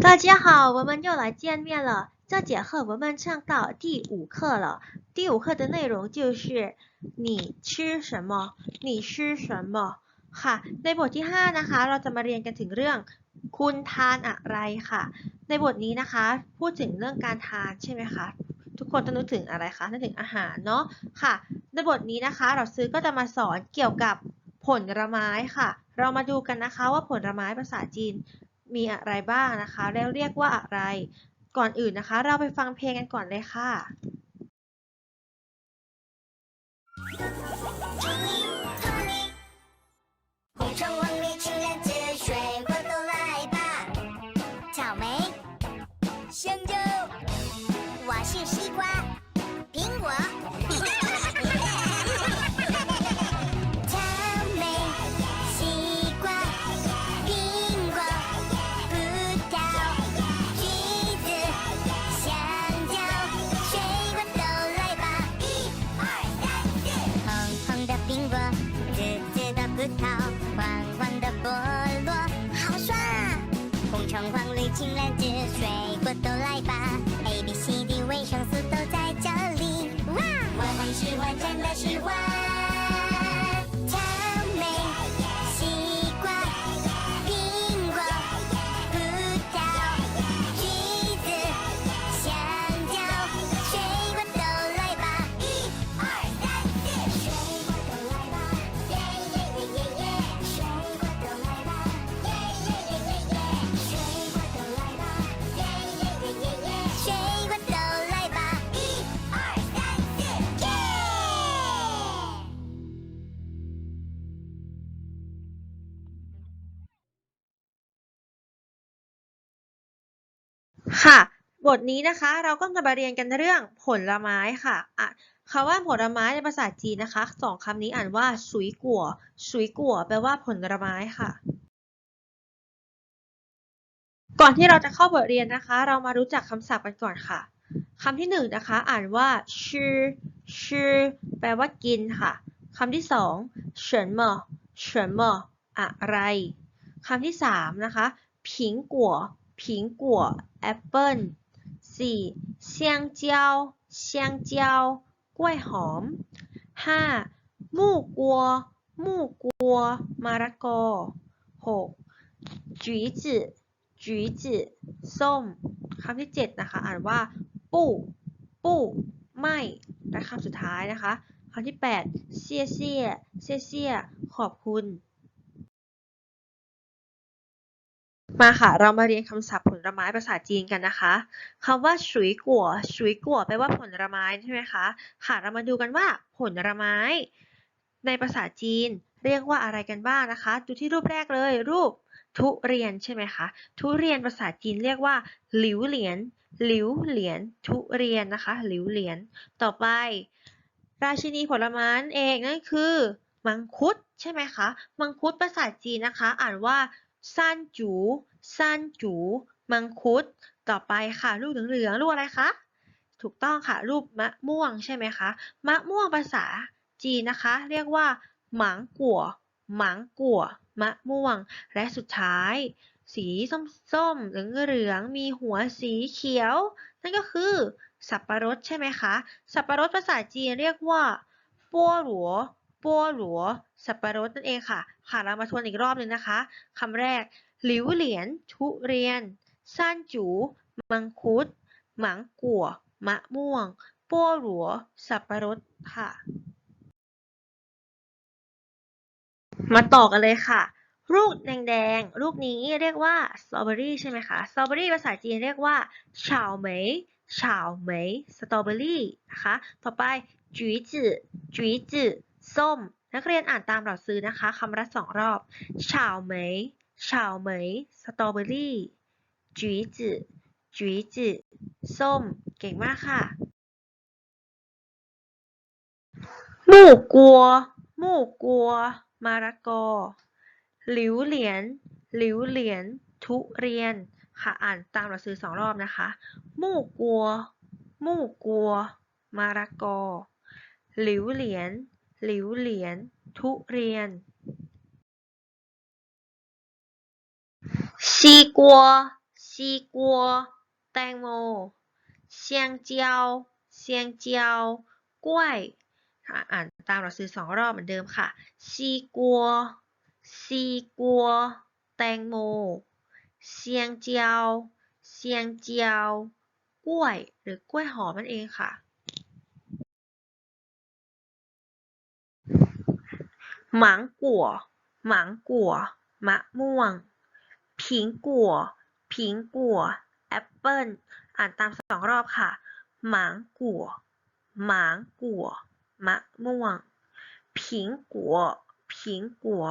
大家好，我们又来见面了。这节课我们上到第五课了。第五课的内容就是你吃什么？你吃什么？ค่ะ ในบทที่ 5 นะคะ เราจะมาเรียนกันถึงเรื่อง คุณทานอะไรค่ะ ในบทนี้นะคะ พูดถึงเรื่องการทานใช่ไหมคะ ทุกคนต้องนึกถึงอะไรคะนึกถึงอาหารเนาะค่ะ ในบทนี้นะคะ เราซื้อก็จะมาสอนเกี่ยวกับผลไม้ค่ะ เรามาดูกันนะคะว่าผลไม้ภาษาจีน มีอะไรบ้างนะคะ แล้วเรียกว่าอะไร ก่อนอื่นนะคะ เราไปฟังเพลงกันก่อนเลยค่ะ 红橙黄绿青蓝紫，水果都来吧。草莓、香蕉，我是西瓜、苹果。 水果都来吧！A B C D 维生素都在这里，哇！我很喜欢，真的喜欢。 ค่ะ บทนี้นะคะเราก็จะมาเรียนกันเรื่องผลไม้ค่ะอะคำว่าผลไม้ในภาษาจีนนะคะสองคำนี้อ่านว่าสุยกัวสุยกัวแปลว่าผลไม้ค่ะ ก่อนที่เราจะเข้าบทเรียนนะคะ เรามารู้จักคำศัพท์กันก่อนค่ะคำที่หนึ่งนะคะ อ่านว่าชื่อชื่อแปลว่ากินค่ะคำที่สองเฉินเหมอเฉินเหมออะไรคำที่สามนะคะผิงกัว ผิงกัวแอปเปิ้ลสี่เซียงเจียวเซียงเจียวกล้วยหอมห้ามู่กัวมู่กัวมะระกอหก橘子橘子ส้มคำที่เจ็ดนะคะ อ่านว่า ปู้ปู้ไม่และคำสุดท้ายนะคะคำที่แปดเซี่ยเซี่ยเซี่ยเซี่ยขอบคุณ มาค่ะ เรามาเรียนคำศัพท์ผลไม้ภาษาจีนกันนะคะคำว่าฉุยกัวฉุยกัวแปลว่าผลไม้ใช่ไหมคะ ค่ะ เรามาดูกันว่าผลไม้ ในภาษาจีน เรียกว่าอะไรกันบ้างนะคะ ดูที่รูปแรกเลย รูปทุเรียนใช่ไหมคะ ทุเรียนภาษาจีนเรียกว่า หลิวเหลียน หลิวเหลียน ทุเรียนนะคะ หลิวเหลียน ต่อไป ราชินีผลไม้เองนั่นคือ มังคุดใช่ไหมคะ มังคุดภาษาจีนนะคะ อ่านว่า ซันจูซันจู มังคุด ต่อไปค่ะลูกเหลืองๆลูกอะไรคะ ถูกต้องค่ะ รูปมะม่วงใช่ไหมคะ มะม่วงภาษาจีนนะคะ เรียกว่า หมางกัว หมางกัว มะม่วง และสุดท้าย สีส้มๆ เหลืองๆ มีหัวสีเขียว นั่นก็คือ สับปะรดใช่ไหมคะ สับปะรดภาษาจีนเรียกว่า ปัวหลัว ปัวหลัว สับปะรดนั่นเองค่ะ ค่ะเรามาทวนอีกรอบหนึ่งนะคะ คำแรก หลิวเหลียนทุเรียนซ่านจู มังคุด หมางกัวมะม่วง ปัวหลัว สับปะรดค่ะ มาต่อกันเลยค่ะ ลูกแดงๆ ลูกนี้เรียกว่าสตรอเบอรี่ใช่ไหมคะ สตรอเบอรี่ภาษาจีนเรียกว่าเฉาเหมยเฉาเหมยสตรอเบอรี่นะคะ ต่อไปจุ๋ยจื่อจุ๋ยจื่อ ส้ม นักเรียนอ่านตามเราซื้อนะคะคำละสองรอบเฉาเหมยเฉาเหมยสตรอเบอรี่จุ๋ยจื่อจุ๋ยจื่อส้ม เก่งมากค่ะมู่กัวมู่กัว มะระกอ หลิวเหลียนหลิวเหลียนทุเรียน ค่ะ อ่านตามหนังสือสองรอบนะคะ มู่กัว มู่กัว มะระกอ หลิวเหลียน หลิวเหลียน ทุเรียน ซีกัว ซีกัว แตงโมเซียงเจียว เซียงเจียว กล้วย อ่านตามหลักสูตรสองรอบเหมือนเดิมค่ะ ซีกัว ซีกัว แตงโมเซียงเจียว เซียงเจียว กล้วย หรือกล้วยหอมนั่นเองค่ะ หมางกั่วมางกัวมะม่วง ผิงกัวผิงกัวแอปเปิ้ลอ่านตามสองรอบค่ะมังกัวมังกัวมะม่วง ผิงกัวผิงกัว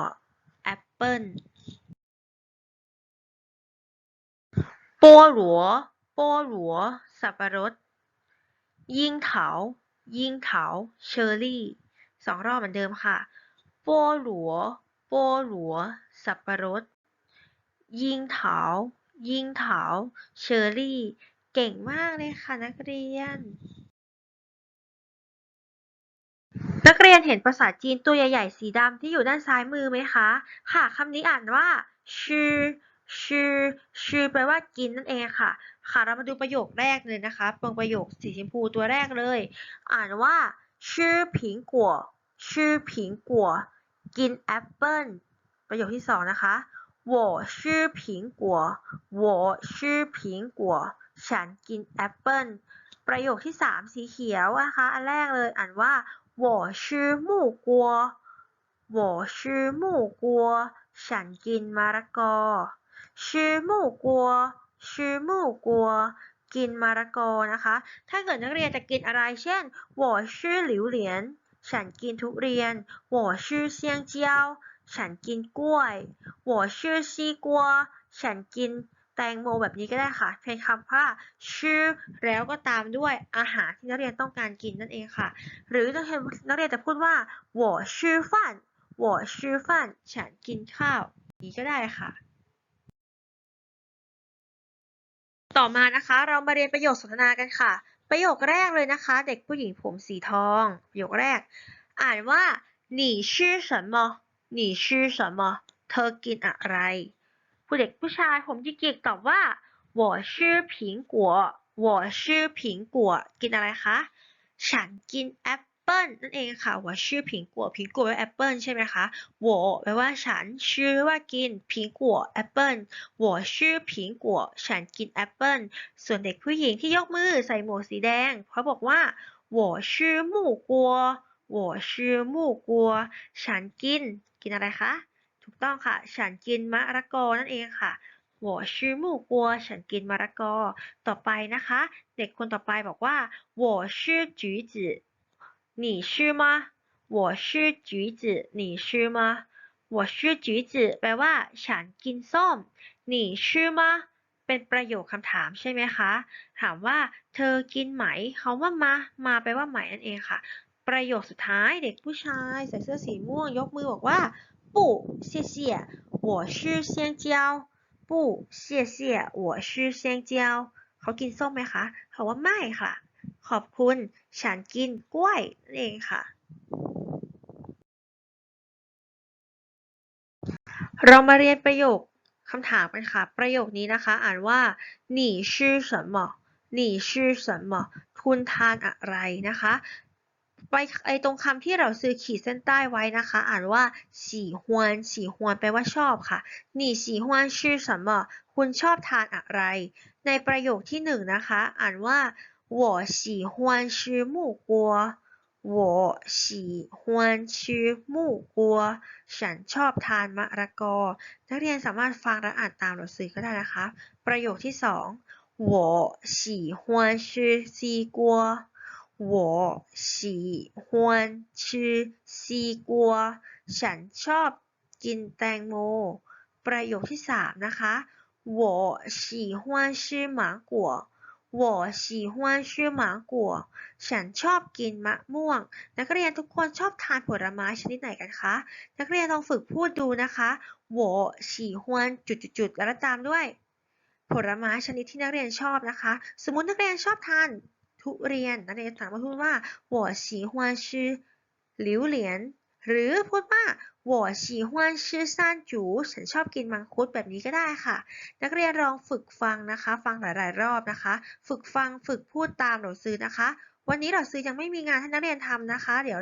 แอปเปิ้ลปัวหลัวปัวหลัวสับปะรด ยิงเถายิงเถาเชอร์รี่สองรอบเหมือนเดิมค่ะ 菠萝หลัว โป้หลัว สับปะรด ยิงเถา ยิงเถา เชอรี่ เก่งมากเลยค่ะนักเรียน นักเรียนเห็นภาษาจีนตัวใหญ่ๆสีดำที่อยู่ด้านซ้ายมือไหมคะ ค่ะคำนี้อ่านว่าชื่อชื่อชื่อแปลว่ากินนั่นเองค่ะ ค่ะเรามาดูประโยคแรกเลยนะคะเป็นประโยคสีชมพูตัวแรกเลย อ่านว่าชื่อผิงกัวชื่อผิงกัว กินแอปเปิ้ล ประโยคที่สองนะคะ我是苹果我是苹果ฉันกินแอปเปิ้ล ประโยคที่สามสีเขียวนะคะ อันแรกเลยอ่านว่า我是木瓜我是木瓜ฉันกินมะละกอชื่อมูกัวชื่อมูกัว กินมะละกอนะคะ ถ้าเกิดนักเรียนจะกินอะไร เช่น我是榴莲 ฉันกินทุเรียน我是香蕉ฉันกินกล้วย我是西瓜ฉันกินแตงโมแบบนี้ก็ได้ค่ะเพียงคำว่าชื่อแล้วก็ตามด้วยอาหารที่นักเรียนต้องการกินนั่นเองค่ะ หรือนักเรียนนักเรียนจะพูดว่า我吃饭我吃饭ฉันกินข้าวนี้ก็ได้ค่ะ ต่อมานะคะ เรามาเรียนประโยคสนทนากันค่ะ ประโยคแรกเลยนะคะ เด็กผู้หญิงผมสีทอง ประโยคแรก อ่านว่า你吃什么你吃什么เธอกินอะไร ผู้เด็กผู้ชายผมจิกิกตอบว่า我吃苹果我吃苹果กินอะไรคะ ฉันกินแอป เปิ้ลนั่นเองค่ะ我吃苹果苹果แปลว่าแอปเปิ้ลใช่ไหมคะ我แปลว่าฉัน吃แปลว่ากิน苹果แอปเปิ้ล我吃苹果ฉันกินแอปเปิ้ลส่วนเด็กผู้หญิงที่ยกมือใส่หมวกสีแดงเขาบอกว่า我吃木瓜我吃木瓜ฉันกิน กินอะไรคะ ถูกต้องค่ะ ฉันกินมะละกอนั่นเองค่ะ我吃木瓜ฉันกินมะละกอ ต่อไปนะคะ เด็กคนต่อไปบอกว่า我吃橘子 你吃吗我吃橘子你吃吗我吃橘子แปลว่า ฉันกินส้ม你吃吗เป็นประโยคคำถามใช่ไหมคะ ถามว่า เธอกินไหมคำว่ามา มาแปลว่าไหมนั่นเองค่ะ ประโยคสุดท้ายเด็กผู้ชายใส่เสื้อสีม่วงยกมือบอกว่า不谢谢我是香蕉不谢谢我是香蕉เขากินส้มไหมคะเขาว่าไม่ค่ะ ขอบคุณ ฉันกินกล้วยนั่นเองค่ะ เรามาเรียนประโยคคำถามกันค่ะ ประโยคนี้นะคะ อ่านว่าหนีชื่อสมอหนีชื่อสมอคุณทานอะไรนะคะไปไอตรงคำที่เราซื้อขีดเส้นใต้ไว้นะคะ อ่านว่าสีฮวนสีฮวนแปลว่าชอบค่ะนี่สีฮวนชื่อสมอคุณชอบทานอะไร ในประโยคที่หนึ่งนะคะ อ่านว่า 我喜欢吃木瓜我喜欢吃木瓜ฉันชอบทานมะละกอ นักเรียนสามารถฟังและอ่านตามหนังสือก็ได้นะคะ ประโยคที่สอง我喜欢吃西瓜我喜欢吃西瓜ฉันชอบกินแตงโม ประโยคที่สามนะคะ我喜欢吃芒果 我喜欢吃芒果ฉันชอบกินมะม่วง นักเรียนทุกคนชอบทานผลไม้ชนิดไหนกันคะ นักเรียนลองฝึกพูดดูนะคะ我喜欢จุดๆๆแล้วตามด้วย ผลไม้ชนิดที่นักเรียนชอบนะคะ สมมุตินักเรียนชอบทานทุเรียน นักเรียนสามารถพูดว่า我喜欢吃榴莲 หรือพูดว่า我喜欢吃山竹ฉันชอบกินมังคุดแบบนี้ก็ได้ค่ะ นักเรียนลองฝึกฟังนะคะ ฟังหลาย ๆ รอบนะคะ ฝึกฟังฝึกพูดตามหนังสือนะคะ วันนี้หนังสือยังไม่มีงานให้นักเรียนทำนะคะ เดี๋ยว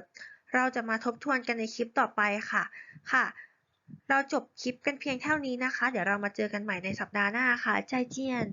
เราจะมาทบทวนกันในคลิปต่อไปค่ะ ค่ะ เราจบคลิปกันเพียงเท่านี้นะคะ เดี๋ยวเรามาเจอกันใหม่ในสัปดาห์หน้าค่ะใจเจียน